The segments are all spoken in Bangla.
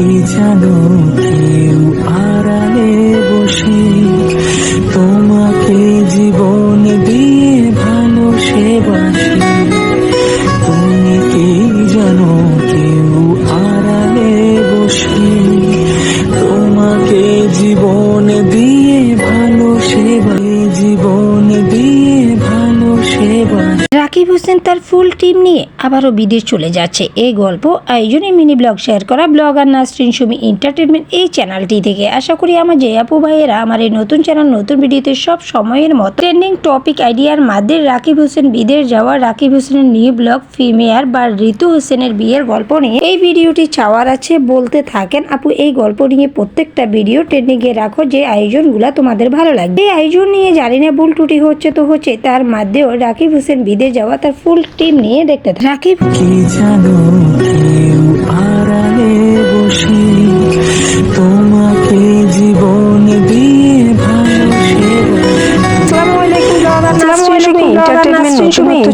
কি জানো? কেউ হোসেন তার ফুল টিম নিয়ে আবারও বিদেশ চলে যাচ্ছে। এই গল্প আয়োজনে মিনি ব্লগ শেয়ার করা ব্লগার নাসরিন সুমি এন্টারটেনমেন্ট এই চ্যানেলটি থেকে। আশা করি আমার যে আপু ভাইয়েরা আমার এই নতুন চ্যানেল নতুন ভিডিওতে সব সময়ের মতো ট্রেন্ডিং টপিক আইডিয়ার মাধ্যমে রাকিব হোসেন বিদেশ যাওয়া, রাকিব হোসেনের নিউ ব্লগ ফিমেয়ার বা ঋতু হোসেনের বিয়ের গল্প নিয়ে। এই ভিডিওটি চাওয়ার আছে বলতে থাকেন। আপু, এই গল্প নিয়ে প্রত্যেকটা ভিডিও ট্রেন্ডিং এ রাখো যে আয়োজনগুলা তোমাদের ভালো লাগবে এই আয়োজন নিয়ে জানি না ভুল ত্রুটি হচ্ছে তো হচ্ছে, তার মধ্যেও রাকিব হোসেন বিদেশ যাওয়া, তার ফুল টিম নিয়ে দেখতে থাক। রাকিব কি জানো কেউ আড়ালে বসে তোমাকে জীবন দিয়ে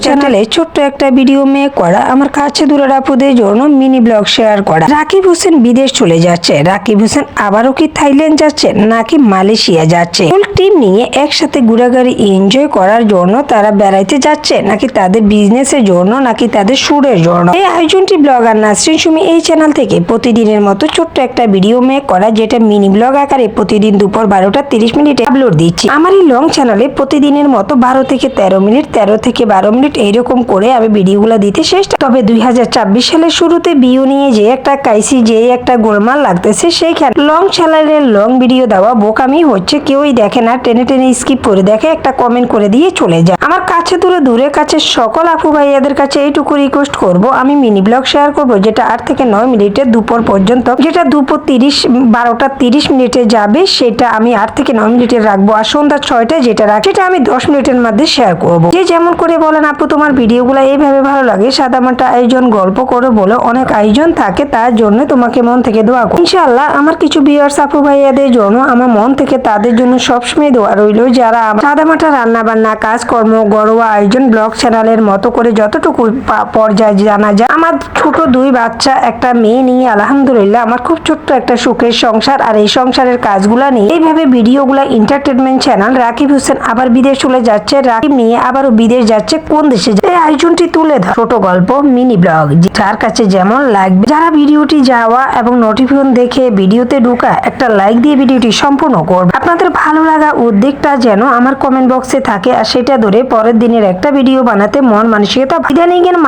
চ্যানেলে ছোট্ট একটা ভিডিও মেয়ে করা আমার কাছে দূরের আপুদের জন্য মিনি ব্লগ শেয়ার করা। রাকিব হোসেন বিদেশ চলে যাচ্ছে। রাকিব হোসেন আবারও কি থাইল্যান্ড যাচ্ছে নাকি মালয়েশিয়া যাচ্ছে? ফুল টিম নিয়ে একসাথে ঘোরাঘুরি এনজয় করার জন্য তারা বেড়াইতে যাচ্ছে নাকি তাদের বিজনেসের জন্য নাকি তাদের সুরের জন্য? এই আয়োজনটি ব্লগার নাসরিন সুমি এই চ্যানেল থেকে প্রতিদিনের মতো ছোট্ট একটা ভিডিও মেক করা যেটা মিনি ব্লগ আকারে প্রতিদিন দুপুর বারোটা তিরিশ মিনিটে আপলোড দিচ্ছি। আমার এই লং চ্যানেলে প্রতিদিনের মতো বারো থেকে তেরো মিনিট তেরো থেকে বারো মিনিট এইরকম করে আমি ভিডিওগুলো দিতে চেষ্টা তবে দুই হাজার ছাব্বিশ সালের শুরুতে বিউ নিয়ে যে একটা কাইসি, যে একটা গোলমাল লাগতেছে, সেইখানে লং চ্যানেলের লং ভিডিও দেওয়া বোকামি হচ্ছে। কেউই দেখে না, টেনে টেনে স্কিপ করে দেখে, একটা কমেন্ট করে দিয়ে চলে যায়। আমার কাছে দূরে দূরের কাছে সকল আপু ভাইয়াদের কাছে এইটুকু রিকোয়েস্ট করব। আমি মিনি ব্লগ শেয়ার করব, যেটা আট থেকে নয় মিনিটে দুপুর পর্যন্ত। যেটা দুপুর তিরিশ, বারোটা তিরিশ মিনিটে যাবে, সেটা আমি আট থেকে নয় মিনিটে রাখব। আর সন্ধ্যা ছয়টায় যেটা রাখ সেটা আমি দশ মিনিটের মধ্যে শেয়ার করব। যে যেমন করে বলেন আপু, তোমার ভিডিওগুলো এইভাবে ভালো লাগে, সাদামাটা আয়োজন গল্প করে বলে অনেক আয়োজন থাকে, তার জন্য তোমাকে মন থেকে দোয়া করি। ইনশাআল্লাহ, আমার কিছু বিয়ার্স আপু ভাইয়াদের জন্য আমার মন থেকে তাদের জন্য সবসময় দোয়া রইল, যারা আমার সাদামাটা রান্না বান্না কাজকর্ম, ঘরোয়া আয়োজন, ব্লগ চ্যানেলের মতো করে যতটুকু পর্যায়ে জানা যায়। আমার ছোট দুই বাচ্চা, একটা মেয়ে নিয়ে আলহামদুলিল্লাহ আমার খুব ছোট্ট একটা সুখের সংসার, আর এই সংসারের কাজগুলা নিয়ে এইভাবে ভিডিওগুলা এন্টারটেনমেন্ট চ্যানেল রাকিব হোসেন আবার বিদেশ চলে যাচ্ছে, রাকিব নিয়ে আবারও বিদেশ যাচ্ছে কোন দেশে? এই আয়োজনটি তুলে ধর। ছোট গল্প, মিনি ব্লগ যার কাছে যেমন লাগবে। যারা ভিডিওটি যাওয়া এবং নোটিফিকেশন দেখে ভিডিওতে ঢুকা, একটা লাইক দিয়ে ভিডিওটি সম্পূর্ণ করবে। আপনাদের ভালো লাগা উদ্যোগটা যেন আমার কমেন্ট বক্সে থাকে, আর সেটা ধরে পরের দিনের একটা ভিডিও বানাতে মন মানসিকতা ইদানিং এর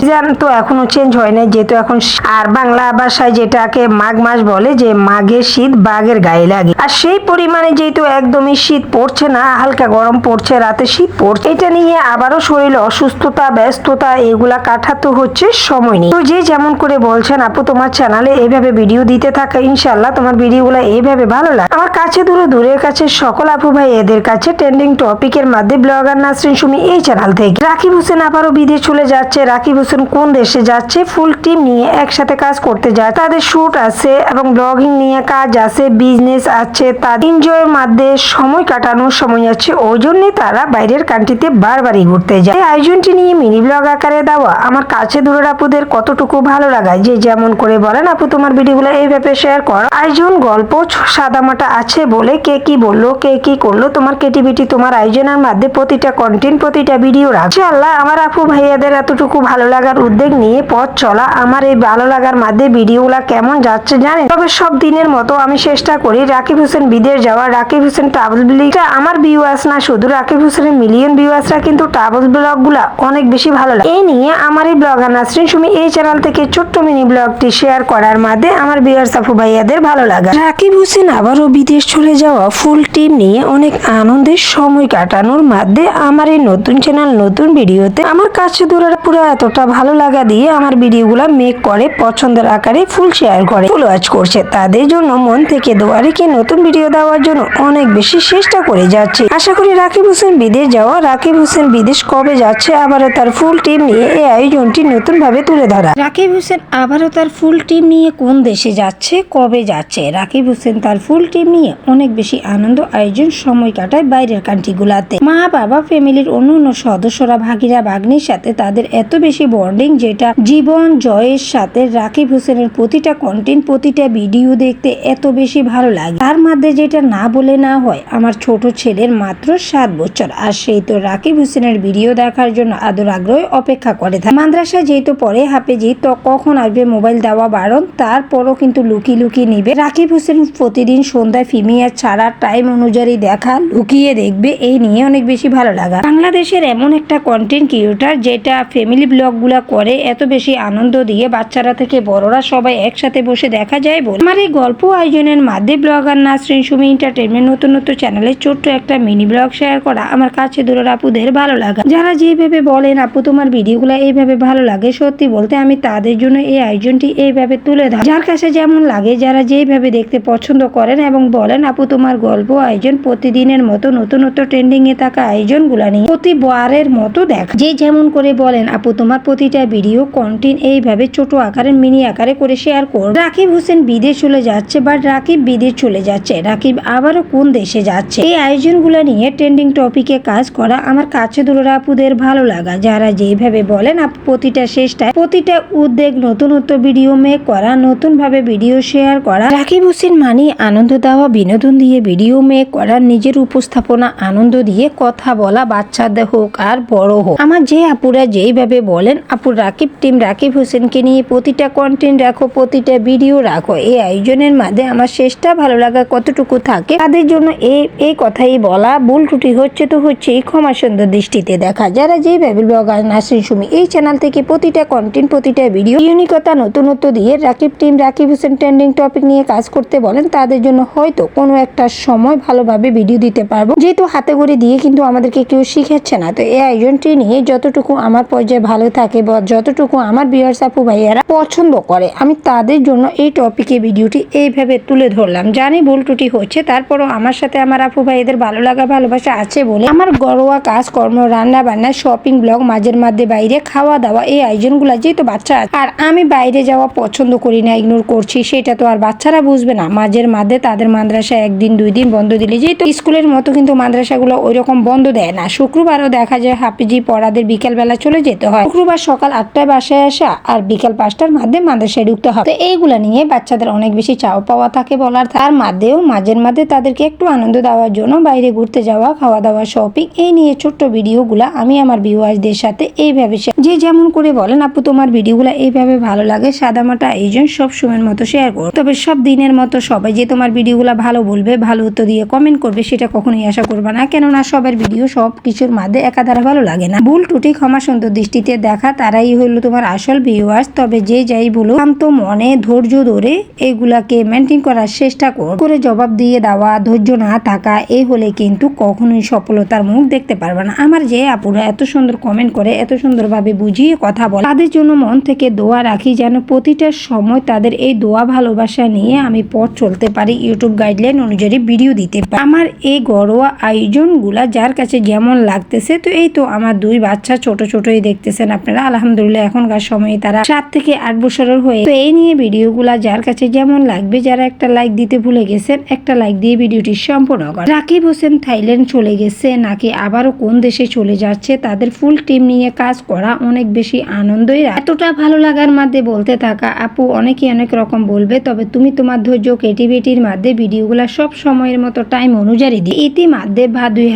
সিজন তো এখনও চেঞ্জ হয় নাই, যেহেতু এখন আর বাংলা ভাষায় যেটাকে মাঘ মাস বলে, যে মাঘের শীত, বাঘের গায়ে লাগে। আর সেই পরিমাণে যেহেতু একদমই শীত পড়ছে না, হালকা গরম পড়ছে, রাতে শীত পড়ছে, এটা নিয়ে আবারও শরীরে অসুস্থতা, ব্যস্ততা, এগুলা কাটাতে হচ্ছে সময় নেই। তো যে যেমন করে বলছেন, আপু, তোমার চ্যানেলে এইভাবে ভিডিও দিতে থাকা ইনশাল্লাহ তোমার ভিডিওগুলো এইভাবে ভালো লাগে। আমার কাছে দূরে দূরের কাছে সকল আপু ভাই এদের কাছে ট্রেন্ডিং টপিকের মধ্যে ব্লগার নাসরিন সুমি এই চ্যানেল থেকে। রাকিব হোসেন আবারও বিদেশ চলে যাচ্ছে। রাকিব হোসেন কোন দেশে যাচ্ছে? ফুল টিম নিয়ে একসাথে কাজ করতে যায়। তাদের শুট আছে এবং ব্লগিং নিয়ে কাজ আছে বিজনেস আছে। তাদের এনজয়ের মধ্যে সময় কাটানোর সময় আছে। ওই জন্য তারা বাইরের কান্ট্রিতে বারবারই ঘুরতে যায় এই আয়োজনটি নিয়ে মিনি ব্লগ আকারে দেওয়া, আমার কাছে দূরের আপুদের কতটুকু ভালো লাগায়, যে যেমন করে বলেন, আপু তোমার ভিডিওগুলো এইভাবে শেয়ার করো। আয়োজন, গল্প, সাদামাটা আছে বলে কে কি বলল, কে কি করল, তোমার ক্রিয়েটিভিটি তোমার আয়োজনের মধ্যে প্রতিটা কন্টেন্ট প্রতিটা ভিডিও রাখছে আল্লাহ আমার আপু ভাইয়াদের এতটুকু ভালো লাগার উদ্যোগ নিয়ে পথ চলা, আমার এই ভালো লাগার মধ্যে ভিডিওগুলা কেমন যাচ্ছে জানেন? তবে সব দিনের মতো আমি চেষ্টা করি রাকিব হোসেন বিদেশ যাওয়া রাকিব হোসেন ট্রাভেল আমার ভিউয়ার্স না, শুধু রাকিব হোসেনের মিলিয়ন ভিউয়ার্সরা কিন্তু ট্রাভেল ব্লগগুলা অনেক বেশি ভালো লাগে। এই নিয়ে আমার এই ব্লগার নাসরিন সুমি এই চ্যানেল থেকে ছোট্ট মিনি ব্লগটি শেয়ার করার মাধ্যমে আমার ভিউয়ার্স আপু ভাইয়াদের ভালো লাগা। রাকিব হোসেন আবারও বিদেশ চলে যাওয়া ফুল টিম নিয়ে অনেক আনন্দের সময় কাটানোর মাধ্যমে আমার এই নতুন চ্যানেল নতুন ভিডিওতে আমার কাছে দূরের পুরো এতটা ভালো লাগা দিয়ে আমার ভিডিওগুলো মেক করে, পছন্দের আকারে ফুল শেয়ার করে ফুল ওয়াচ করছে। তাদের জন্য মন থেকে দোয়া রেখে নতুন ভিডিও দেওয়ার জন্য অনেক বেশি চেষ্টা করে যাচ্ছে। আশা করি রাকিব হোসেন বিদেশ যাওয়া, রাকিব হোসেন বিদেশ কবে যাচ্ছে আবারও তার ফুল টিম নিয়ে এই আয়োজনটি নতুনভাবে তুলে ধরা। রাকিব হোসেন আবারও তার ফুল টিম নিয়ে কোন দেশে যাচ্ছে, কবে যাচ্ছে? রাকিব হোসেন তার ফুল টিম নিয়ে অনেক বেশি আনন্দ, আয়োজন, সময় কাটায় বাইরের কান্ট্রিগুলাতে। মা, বাবা, ফ্যামিলির অন্য অন্য সদস্যরা, ভাগিরা, ভাগ্নির সাথে তাদের এত বেশি বন্ডিং যেটা জীবন জয়ের সাথে রাকিব হোসেনের প্রতিটা কন্টেন্ট প্রতিটা ভিডিও দেখতে এত বেশি ভালো লাগে। তার মধ্যে যেটা না বলে না হয়, আমার ছোট ছেলের মাত্র সাত বছর, আর সেই তো রাকিব হোসেনের ভিডিও দেখার জন্য আদর আগ্রহে অপেক্ষা করে থাকে। মাদ্রাসা যেহেতু পরে হাফেজি, তো কখন আসবে মোবাইল দেওয়া বারণ? তারপরও কিন্তু লুকিয়ে লুকিয়ে নিবে। রাকিব হোসেন প্রতিদিন সন্ধ্যায় ফিমিয়ার ছাড়া টাইম অনুযায়ী দেখা, লুকিয়ে দেখবে, এই নিয়ে অনেক বেশি ভালো লাগা। বাংলাদেশের এমন একটা কন্টেন্ট ক্রিয়েটার যেটা ফ্যামিলি ব্লগগুলা করে, এত বেশি আনন্দ দিয়ে বাচ্চারা থেকে বড়রা সবাই একসাথে বসে দেখা যায় বলে। আমার এই গল্প আয়োজনের মাধ্যমে ব্লগার নাসরিন সুমি এন্টারটেনমেন্ট নতুন নতুন চ্যানেলে ছোট্ট একটা মিনি ব্লগ শেয়ার করা আমার কাছে দূরের আপুদের ভালো লাগা। যারা যেভাবে বলেন, আপু, তোমার ভিডিওগুলো এইভাবে ভালো লাগে, সত্যি বলতে আমি তাদের জন্য এই আয়োজনটি এইভাবে তুলে ধর যার কাছে যেমন লাগে, যারা যেভাবে দেখতে পছন্দ করেন এবং বলেন, আপু, তোমার গল্প আয়োজন প্রতিদিনের মতো নতুন নতুন ট্রেন্ডিং এ থাকা আয়োজনগুলো নিয়ে প্রতিবারের মতো দেখ যে যেমন করে বলেন, আপু, তোমার প্রতিটা ভিডিও কন্টেন্ট এইভাবে ছোট আকারে, মিনি আকারে করে শেয়ার কর। রাকিব হোসেন বিদেশ চলে যাচ্ছে বা রাকিব বিদেশ চলে যাচ্ছে, রাকিব আবারও কোন দেশে যাচ্ছে? এই আয়োজনগুলো নিয়ে ট্রেন্ডিং টপিকে কাজ করা আমার কাছে দূরের আপুদের ভালো লাগা। যারা যেভাবে বলেন, আপু, প্রতিটা শেষটায় প্রতিটা উদ্যোগ নতুনত্ব ভিডিও মেক করা নতুন ভাবে ভিডিও শেয়ার করা, রাকিব হোসেন মানি আনন্দ দেওয়া, বিনোদন দিয়ে ভিডিও মেক করা, নিজের উপস্থাপনা আনন্দ দিয়ে কথা বলা, বাচ্চাদের হোক আর বড় হোক। আমার যে আপুরা যেইভাবে বলেন, আপুর রাকিব টিম রাকিব হোসেনকে নিয়ে প্রতিটা কন্টেন্ট রাখো, প্রতিটা ভিডিও রাখো। এই আয়োজনের মাঝে আমার শেষটা ভালো লাগা কতটুকু থাকে, তাদের জন্য এই এই কথাই বলা, ভুল ত্রুটি হচ্ছে তো হচ্ছে এই ক্ষমা সুন্দর দৃষ্টিতে দেখা। যারা যেভাবে ব্লগার নাসরিন সুমি এই চ্যানেল থেকে প্রতিটা কন্টেন্ট প্রতিটা ভিডিও ইউনিকতা নতুনত্ব দিয়ে Rakib team Rakib Hossain trending topic নিয়ে কাজ করতে বলেন, তাদের জন্য হয়তো কোনো একটা সময় ভালোভাবে ভিডিও দিতে পারব। যেহেতু হাতে করে দিয়ে কিন্তু আমাদেরকে কেউ শিখাচ্ছে না, তো এই আয়োজনটি নিয়ে যতটুকু আমার পর্যায়ে ভালো থাকে বা যতটুকু আমার বিহার্স আপু ভাইয়ারা পছন্দ করে, আমি তাদের জন্য এই টপিকে ভিডিওটি এইভাবে তুলে ধরলাম। জানি ভুল ত্রুটি হচ্ছে, তারপরও আমার সাথে আমার আপু ভাইদের ভালো লাগা, ভালোবাসা আছে বলে আমার ঘরোয়া কাজকর্ম রান্না বান্না শপিং ব্লগ মাঝের মধ্যে বাইরে খাওয়া দাওয়া এই আয়োজনগুলো যেহেতু বাচ্চা আর আমি বাইরে যাওয়া পছন্দ করি না ইগনোর করছি, সেটা তো আর বাচ্চারা বুঝবে না। মাঝের মধ্যে তাদের মাদ্রাসা একদিন দুই দিন বন্ধ দিলে যেহেতু স্কুলের মতো কিন্তু মাদ্রাসাগুলো ওই রকম বন্ধ দেয় না। শুক্রবারও দেখা যায় হাফিজি পড়াদের বিকেল বেলা চলে যেতে হয়। শুক্রবার সকাল আটটায় বাসায় আসা আর বিকেল পাঁচটার মধ্যে মাদ্রাসায় ঢুকতে হয়। তো এইগুলা নিয়ে বাচ্চাদের অনেক বেশি চাও পাওয়া থাকে বলার তার মধ্যেও মাঝের মধ্যে তাদেরকে একটু আনন্দ দেওয়ার জন্য বাইরে ঘুরতে যাওয়া, খাওয়া দাওয়া শপিং এই নিয়ে ছোট্ট ভিডিওগুলা আমি আমার ভিউয়ার্সদের সাথে এইভাবে যে যেমন করে বলেন, আপু, তোমার ভিডিওগুলো এইভাবে ভালো লাগে, সাদামাটা এইজন সব সময়ের মতো শেয়ার করো। তবে সব দিনের মতো সবাই যে তোমার ভিডিওগুলো ভালো বলবে, ভালো উত্তর দিয়ে কমেন্ট করবে, সেটা কখনোই আশা করবে না। কেননা সবার ভিডিও সব কিছুর মাঝে একাধারা ভালো লাগে না। ভুল টুটি ক্ষমা সুন্দর দৃষ্টিতে দেখা, তারাই হলো তোমার আসল ভিউয়ার্স তবে যে যাই বলো তো মনে, ধৈর্য ধরে এগুলাকে মেনটেন করার চেষ্টা কর করে জবাব দিয়ে দেওয়া, ধৈর্য না থাকা এই হলে কিন্তু কখনোই সফলতার মুখ দেখতে পারবে না। আমার যে আপুরা এত সুন্দর কমেন্ট করে, এত সুন্দরভাবে বুঝিয়ে কথা বলে। তাদের জন্য মন থেকে দোয়া রাখি যেন প্রতিটা সময় তাদের এই দোয়া ভালোবাসা নিয়ে আমি পথ চলতে পারি ইউটিউব গাইডলাইন অনুযায়ী ভিডিও দিতে পারি। আমার এই ঘরোয়া আয়োজনগুলা যার কাছে যেমন লাগতেছে, তো এই তো আমার দুই বাচ্চা ছোট ছোটই দেখতেছেন আপনারা, আলহামদুলিল্লাহ এখনকার সময়ে তারা সাত থেকে আট বছরের হয়ে তো এই নিয়ে ভিডিওগুলা যার কাছে যেমন লাগবে, যারা একটা লাইক দিতে ভুলে গেছেন, একটা লাইক দিয়ে ভিডিওটি সম্পূর্ণ করেন। রাকিব হোসেন থাইল্যান্ড চলে গেছে, নাকি আবারও কোন দেশে চলে যাচ্ছে, তাদের ফুল টিম নিয়ে কাজ করা অনেক বেশি আনন্দই। এতটা ভালো লাগার মধ্যে বলতে থাকা, আপু অনেকে অনেক রকম বলবে, তবে তুমি তোমার ধৈর্য ক্রিয়েটিভিটির মধ্যে ভিডিওগুলো সব সময়ের মতো টাইম অনুযায়ী দিই ইতিমধ্যে বা দুই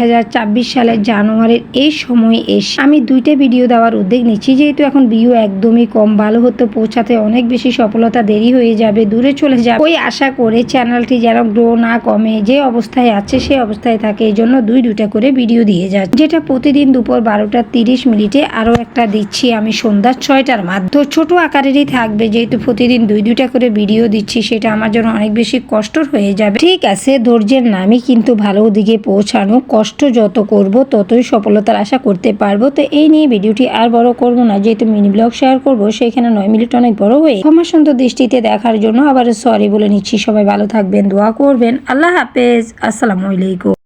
সালের জানুয়ারির এই সময় এসে আমি দুইটা ভিডিও দেওয়ার উদ্যোগ নিচ্ছি, যেহেতু এখন ভিউ একদমই কম, ভালো হতো পৌঁছাতে অনেক বেশি সফলতা দেরি হয়ে যাবে, দূরে চলে যাবে। ওই আশা করে চ্যানেলটি যেন গ্রো না কমে, যে অবস্থায় আছে সেই অবস্থায় থাকে, এই জন্য দুই দুইটা করে ভিডিও দিয়ে যাচ্ছে। যেটা প্রতিদিন দুপুর বারোটা তিরিশ মিনিটে আরও একটা দিচ্ছি আমি সন্ধ্যা ছয়টার মাধ্যমে। তো ছোট আকারেরই থাকবে, যেহেতু প্রতিদিন দুই দুইটা করে ভিডিও দিচ্ছি, সেটা আমার জন্য অনেক বেশি কষ্টর হয়ে যাবে। ঠিক আছে, ধৈর্যের নামই কিন্তু ভালো দিকে পৌঁছানো, কষ্ট যত করব ততই সফলতার আশা করতে পারব। তো এই নিয়ে ভিডিওটি আর বড় করব না, যেহেতু মিনি ব্লগ শেয়ার করব, সেখানে নয় মিনিট অনেক বড় হয়ে ক্ষমা সুন্দর দৃষ্টিতে দেখার জন্য আবার সরি বলে নিচ্ছি। সবাই ভালো থাকবেন, দোয়া করবেন। আল্লাহ হাফেজ, আসসালামু আলাইকুম।